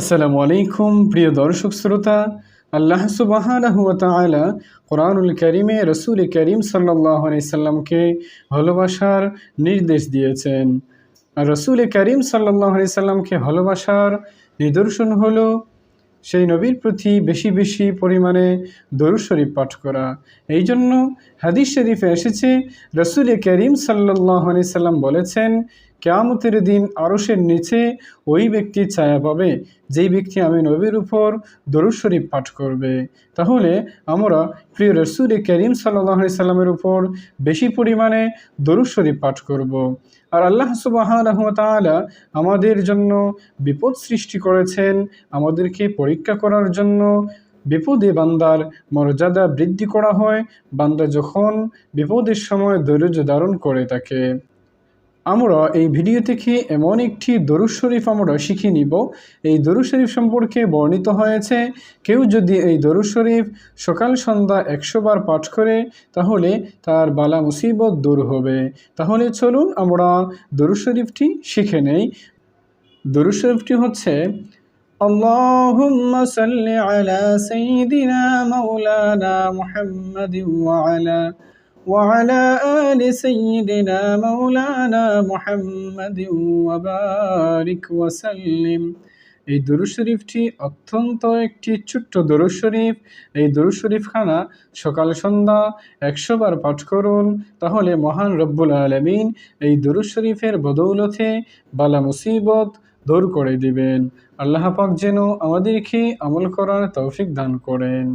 আসসালামু আলাইকুম, প্রিয় দর্শক শ্রোতা। আল্লাহ সুবাহানাহু ওয়া তাআলা কোরআনুল কারিমে রসুল করিম আলাইহি সাল্লামকে ভালোবাসার নির্দেশ দিয়েছেন। রসুল করিম আলাইহি সাল্লামকে ভালোবাসার নিদর্শন হলো সেই নবীর প্রতি বেশি বেশি পরিমাণে দরু শরীফ পাঠ করা। এই জন্য হাদিস শরীফে এসেছে, রসুল করিম সাল্লাহ সাল্লাম বলেছেন কেয়ামতের দিন আরসের নিচে ওই ব্যক্তি ছায়া পাবে, যেই ব্যক্তি আমি নবীর উপর দরুদ শরীফ পাঠ করবে। তাহলে আমরা প্রিয় রসুল করিম সাল্লাহ সাল্লামের উপর বেশি পরিমাণে দরুদ শরীফ পাঠ করব। আর আল্লাহ সুবাহ আমাদের জন্য বিপদ সৃষ্টি করেছেন, আমাদেরকে পরীক্ষা করার জন্য। বিপদে বান্দার মর্যাদা বৃদ্ধি করা হয়, বান্দা যখন বিপদের সময় ধৈর্য ধারণ করে থাকে। আমরা এই ভিডিও থেকে এমন একটি দরুদ শরীফ আমরা শিখে নিব এই দরুদ শরীফ সম্পর্কে বর্ণিত হয়েছে কেউ যদি এই দরুদ শরীফ সকাল সন্ধ্যা একশো বার পাঠ করে তাহলে তার বালা মুসিবত দূর হবে তাহলে চলুন আমরা দরুদ শরীফটি শিখে নেই দরুদ শরীফটি হচ্ছে اللهم صل على سيدنا مولانا محمد وعلى وعلى آل سيدنا مولانا محمد وبارك وسلم এই দরুদ শরীফটি অত্যন্ত একটি ছোট্ট দরুদ শরীফ এই দরুদ শরীফখানা সকাল সন্ধ্যা একশো বার পাঠ করুন তাহলে মহান রব্বুল আলমিন এই দরুদ শরীফের বদৌলতে বালা মুসিবত দূর করে দিবেন আল্লাহ পাক যেন আমাদেরকে আমল করার তৌফিক দান করেন